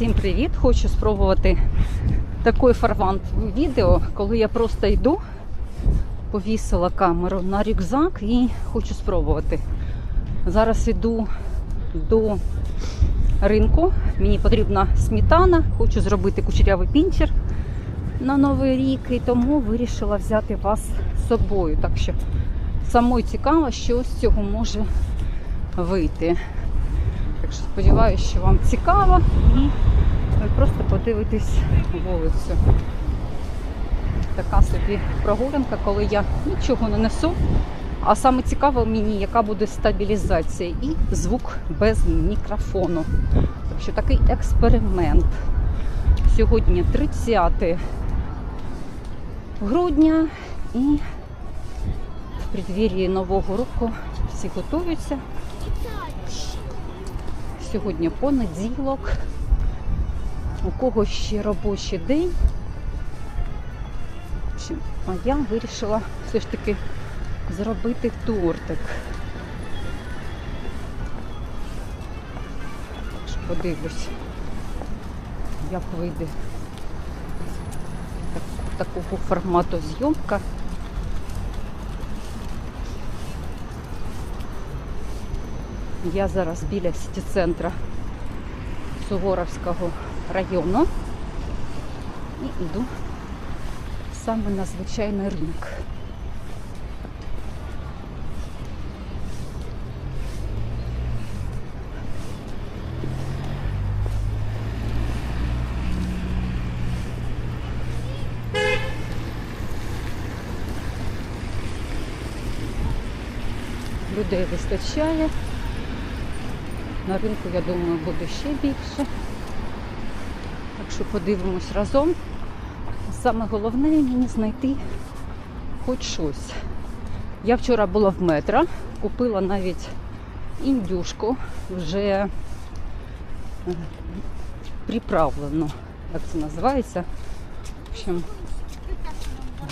Всім привіт! Хочу спробувати такий формат відео, коли я просто йду, повісила камеру на рюкзак і хочу спробувати. Зараз йду до ринку. Мені потрібна сметана, хочу зробити кучерявий пінчер на новий рік, і тому вирішила взяти вас з собою. Так що самой цікаво, що з цього може вийти. Так що сподіваюся, що вам цікаво і ви просто подивитесь вулицю. Така собі прогулянка, коли я нічого не несу. А саме цікаво мені, яка буде стабілізація і звук без мікрофону. Так що такий експеримент. Сьогодні 30 грудня і в преддвір'ї Нового року всі готуються. Сьогодні понеділок. У кого ще робочий день. А я вирішила все ж таки зробити тортик. Подивлюсь, як вийде такого формату зйомка. Я зараз біля сіті центра Суворовського району і йду саме на звичайний ринок. Людей вистачає. На ринку, я думаю, буде ще більше. Так що подивимось разом. Саме головне мені знайти хоч щось. Я вчора була в метро, купила навіть індюшку, вже е, приправлену, як це називається. В общем,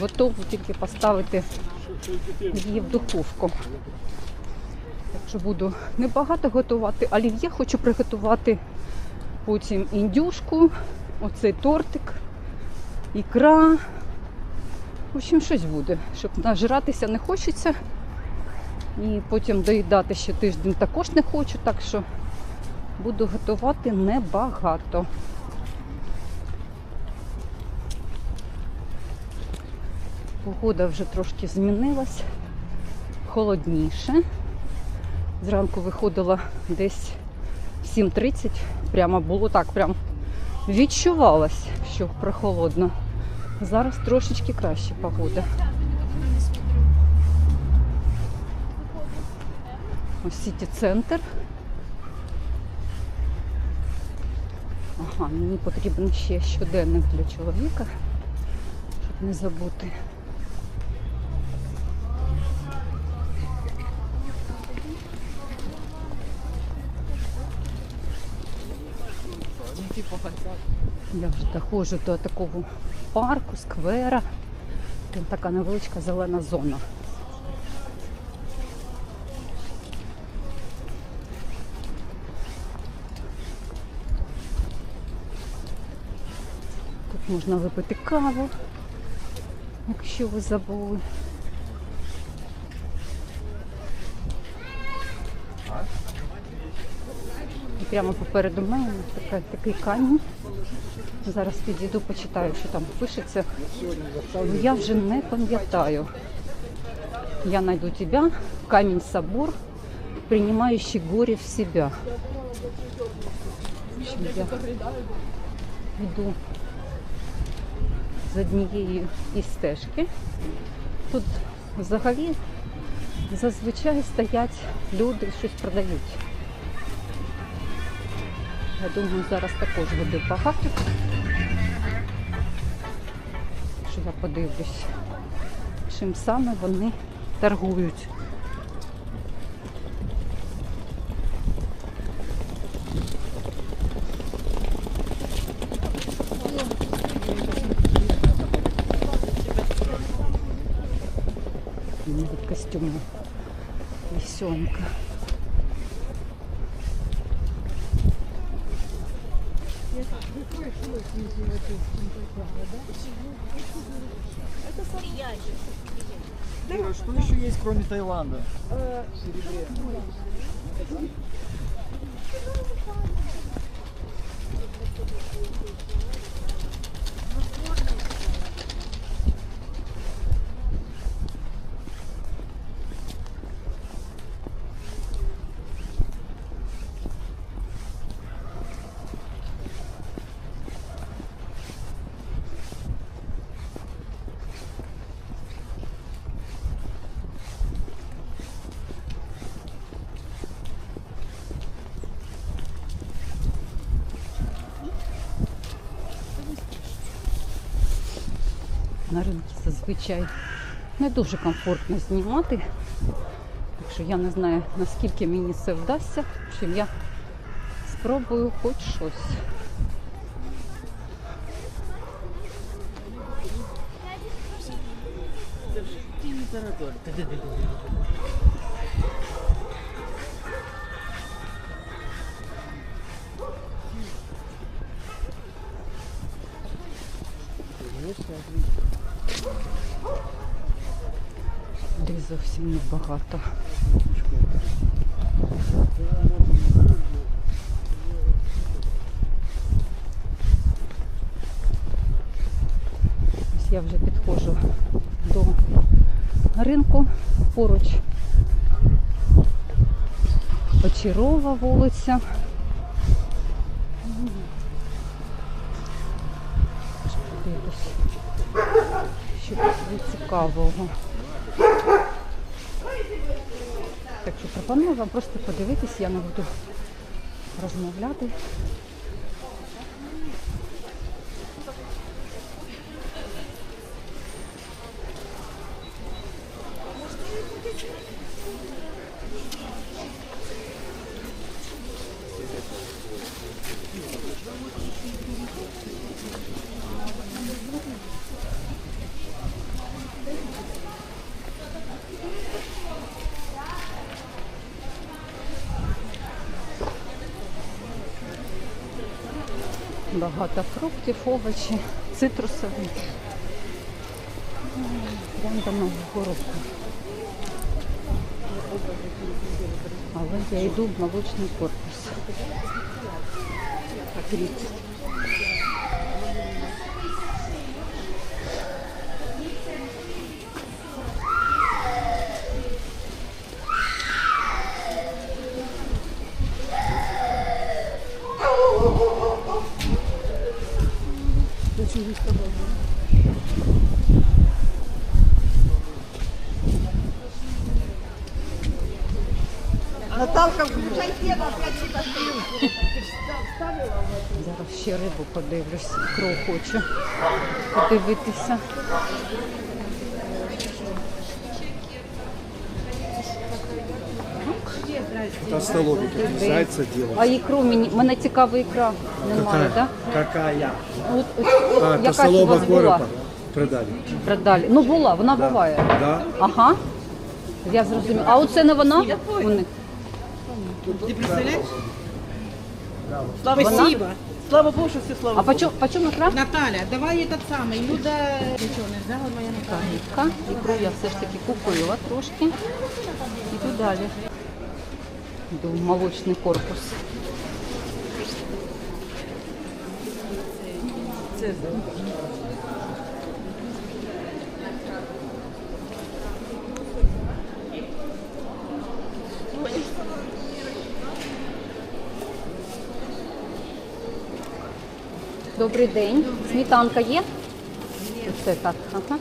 готову тільки поставити її в духовку. Так що буду небагато готувати. Олів'є хочу приготувати потім індюшку, оцей тортик, ікра. В общем, щось буде, щоб нажиратися не хочеться. І потім доїдати ще тиждень також не хочу, так що буду готувати небагато. Погода вже трошки змінилась, холодніше. Зранку виходила десь 7.30. Прямо було так, прям відчувалось, що прохолодно. Зараз трошечки краще погода. Ось сіті центр. Ага, мені потрібен ще щоденник для чоловіка, щоб не забути. Я вже доходжу до такого парку, сквера. Там така невеличка зелена зона. Тут можна випити каву, якщо ви забули. Прямо попереду мене така, такий камінь. Зараз підійду, почитаю, що там пишеться. Ну, Я вже не пам'ятаю. Я найду тебя, камень собор, принимающий горе в себя. Я йду з однієї із стежки. Тут взагалі зазвичай стоять люди, щось продають. Я думаю, зараз також буде багато. Що я подивлюсь, чим саме вони торгують. Что еще есть, кроме Таиланда? Серебре. На ринку зазвичай не дуже комфортно знімати. Так що я не знаю, наскільки мені це вдасться, чим я спробую хоч щось. Людей зовсім небагато. Ось я вже підходжу до ринку поруч. Очарова вулиця. Аж подивлюсь, що тут цікавого. Так що пропоную вам просто подивитись, я не буду розмовляти. Багато фруктів, овочі, цитрусові. Прямо до Нового року. Але я йду в молочний корпус. Дивіться. Наталка, включай опять что-то Зараз ще рибу подивлюсь, ікру хочу подивитися. Толстолобики, зайца делают. А ікру мені мене цікава ікра немає, так? Какая? От, от, от, А, якась у толстолоба вас була. коропа. Продали. Продалі. Ну була, вона Да. буває. Да. Ага. Я зрозуміла. А оце не вона? Вони. Ты представляешь? Слава Вона? Сива. Слава Богу, что все слава А по чому, по чому ікра? Наталя, давай этот самый, Люда... Ничего не взяла моя Наталя. Ікра. Ікру я все ж таки купила трошки. Іду далі. Йду в молочний корпус. Добрий день. Сметанка є? Це так. Ага.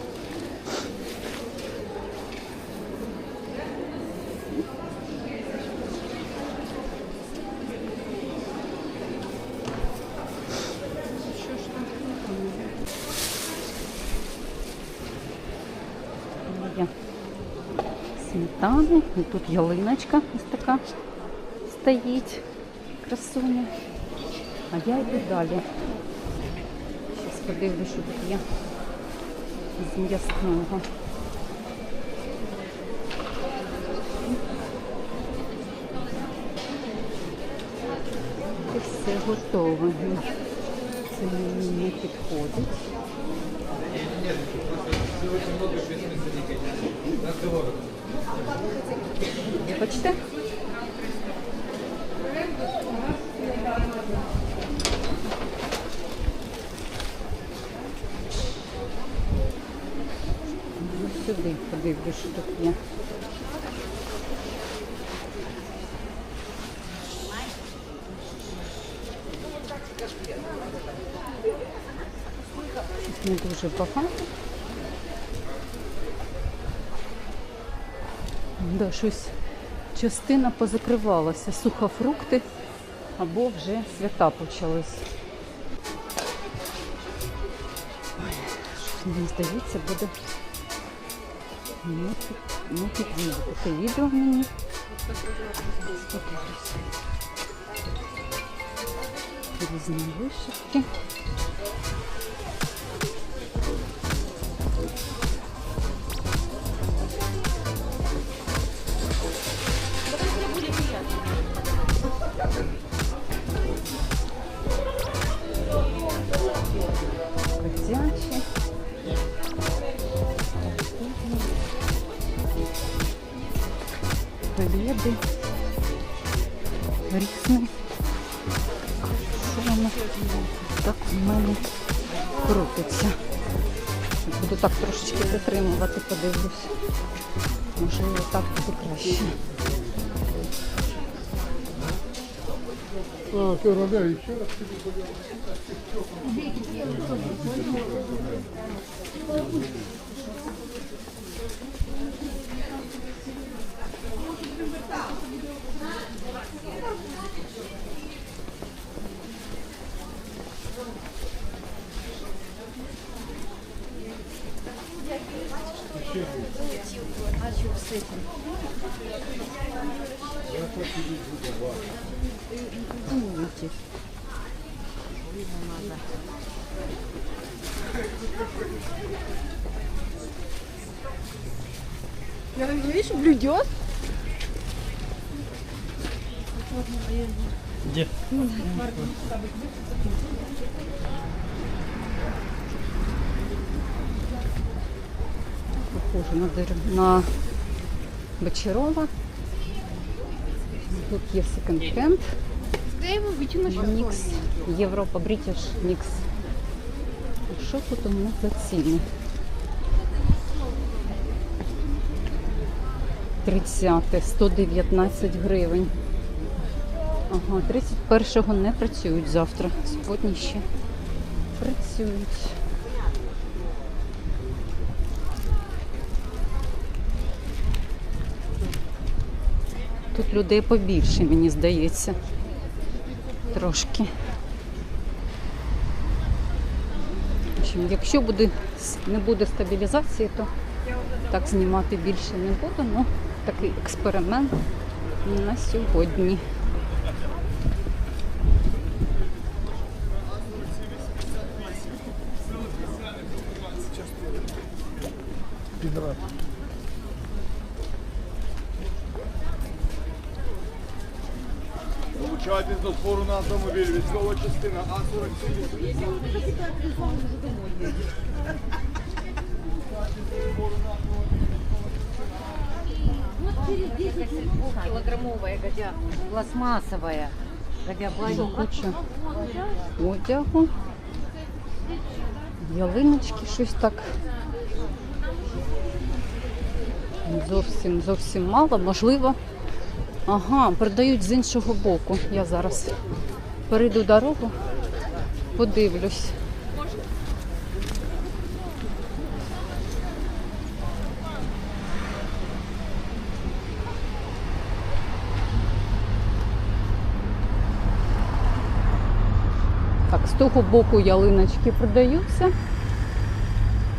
Сметани. І тут ялиночка ось така стоїть. Красуня. А я йду далі. Подивлюсь, що тут є з м'ясного. І все готове. Це мені не підходить. Бачите? Сюди подивлюсь, що тут є. Не дуже багато. Да, щось частина позакривалася. Сухофрукти або вже свята почались. Ой, щось мені здається, буде не підійде таке відео мені. Різні вишивки. Подивлюсь. Можливо, так буде краще. с этим. Думайте. Видно надо. Я вижу блюдет. Где? Похоже на, на Бочарова. Тут є секонд-хенд. Нікс. Європа, Брітіш, Нікс. А Що тут у нас за ціни? 30, 119 гривень. Ага, 31-го не працюють завтра. Сьогодні ще працюють. Тут людей побільше, мені здається. Трошки. Якщо буде, не буде стабілізації, то так знімати більше не буду. Ну, такий експеримент на сьогодні. Підрад. Збору на автомобіль. Військова частина А-47. килограммовая, годя пластмассовая, годя Дуже хочу одягу. Ялиночки щось так. Зовсім зовсім мало. Можливо. Ага, продають з іншого боку. Я зараз перейду дорогу, подивлюсь. Так, з того боку ялиночки продаються.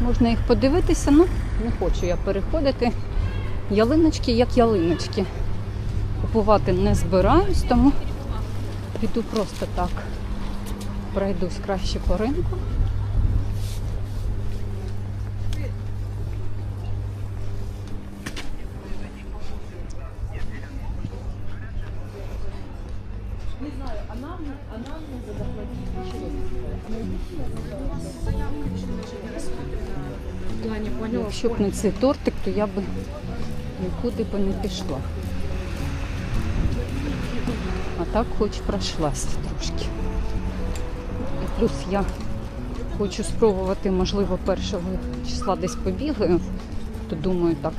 Можна їх подивитися, ну не хочу я переходити. Ялиночки як ялиночки. Купувати не збираюсь, тому піду просто так. Пройдусь краще по ринку. Якщо б не цей тортик, то я би нікуди би не пішла. Так хоч пройшлась трошки. І плюс я хочу спробувати, можливо, першого числа десь побігаю, то думаю, так,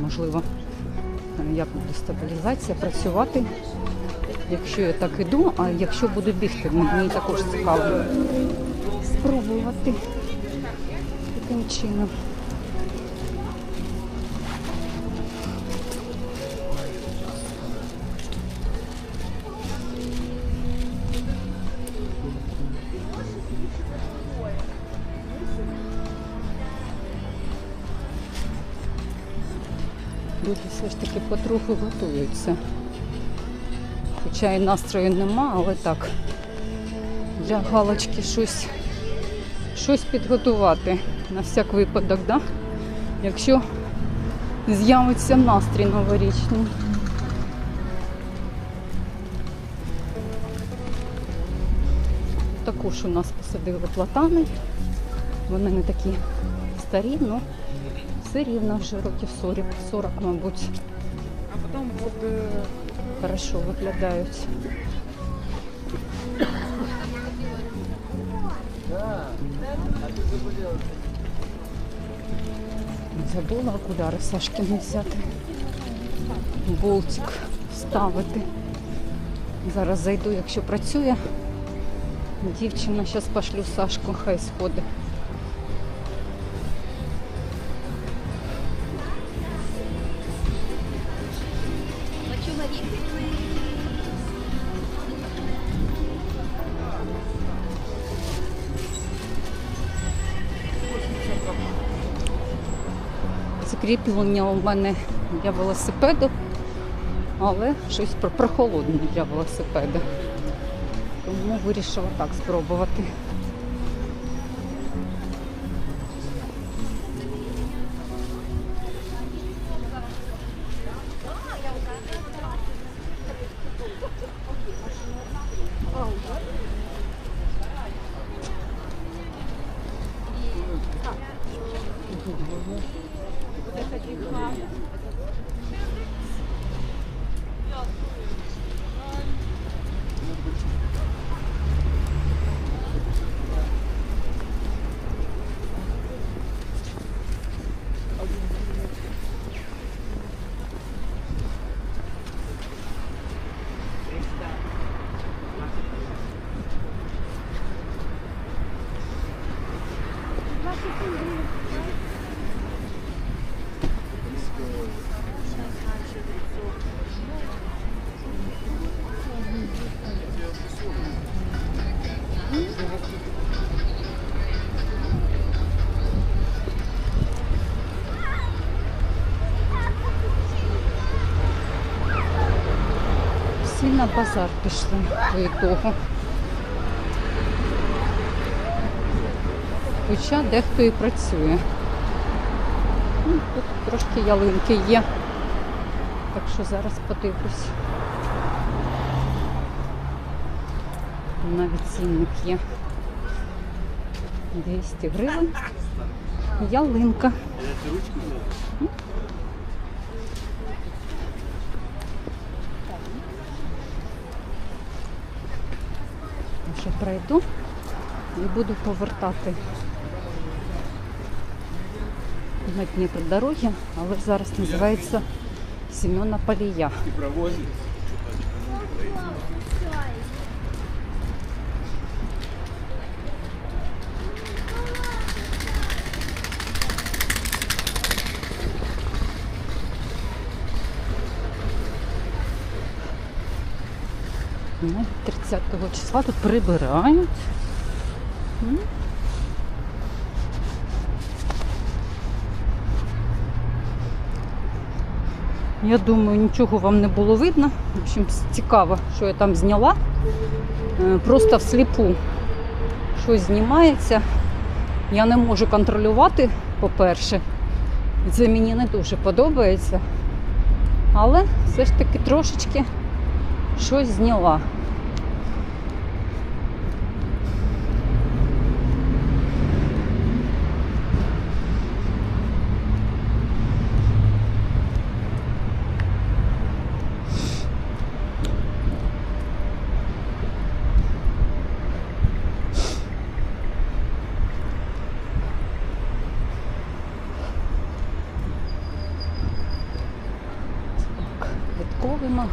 можливо, як буде стабілізація, працювати. Якщо я так іду, а якщо буду бігти, мені також цікаво спробувати таким чином. Все потроху готуються. Хоча і настрою нема, але так. Для галочки щось, щось підготувати на всяк випадок, да? якщо з'явиться настрій новорічний. Також у нас посадили платани. Вони не такі старі, але все рівно вже років 40, 40 мабуть. А потом буде Хорошо виглядають. Забула окуляри Сашкіни взяти. Болтик ставити. Зараз зайду, якщо працює. Дівчина, зараз пошлю Сашку, хай сходить. Закріплення у мене для велосипеду, але щось про- прохолодне для велосипеда. Тому вирішила так спробувати. На базар пішли по ітогу. Хоча дехто і працює. Ну, Тут трошки ялинки є. Так що зараз подивлюсь. Навіть цінник є. 200 гривень. Ялинка. Вже пройду і буду повертати на Дніпродорожжя, але зараз називається Семена Полія. Навіть 30 числа тут прибирають. Я думаю, нічого вам не було видно. В общем, цікаво, що я там зняла. Е, Просто всліпу щось знімається. Я не можу контролювати, по-перше. Це мені не дуже подобається. Але все ж таки трошечки щось зняла.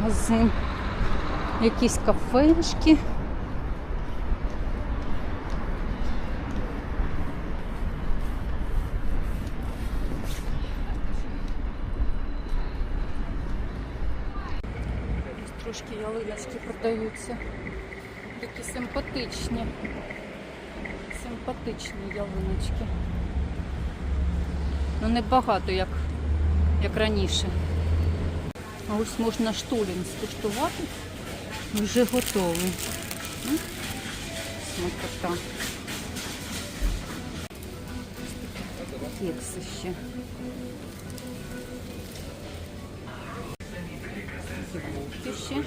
Магазин, якісь кафешки. Трошки ялиночки продаються. Такі симпатичні. Симпатичні ялиночки. Ну небагато, як, як раніше. А ось можна штулін скуштувати. Вже готовий. Смакота. Кекси ще. Ще.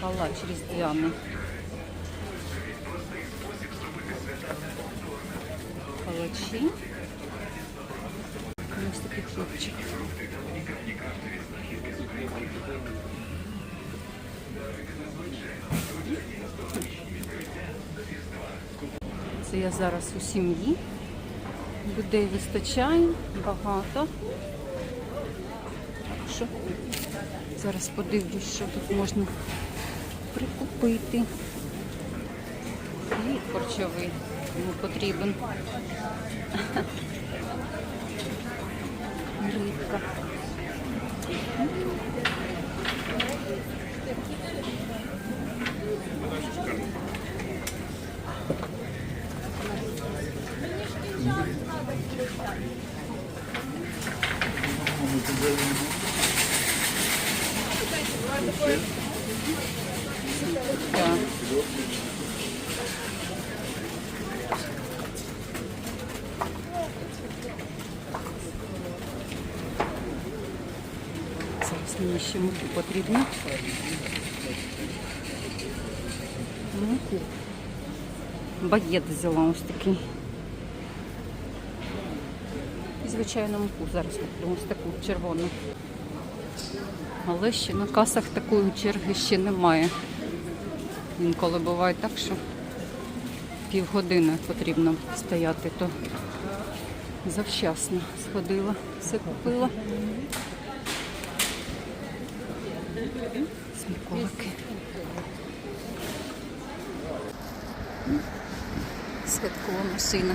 Палач різдвяний. Це я зараз у сім'ї. Людей вистачає, багато. Так що зараз подивлюсь, що тут можна прикупити. Хліб харчовий кому потрібен. Рибка. Так. Мені ще муки потрібно. Муку. Багет взяла ось такий. І звичайно муку зараз ось таку червону. Але ще на касах такої черги ще немає. Інколи буває так, що півгодини потрібно стояти, то завчасно сходила, все купила. Смаколики. Святкова машина.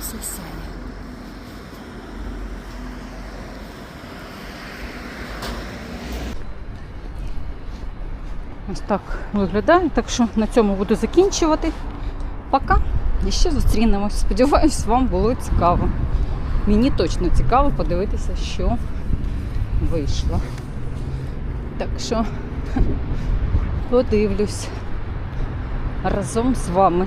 Все сяє. Ось так виглядає. Так що на цьому буду закінчувати. Пока. І ще зустрінемось. Сподіваюсь, вам було цікаво. Мені точно цікаво подивитися, що вийшло. Так що подивлюсь разом з вами.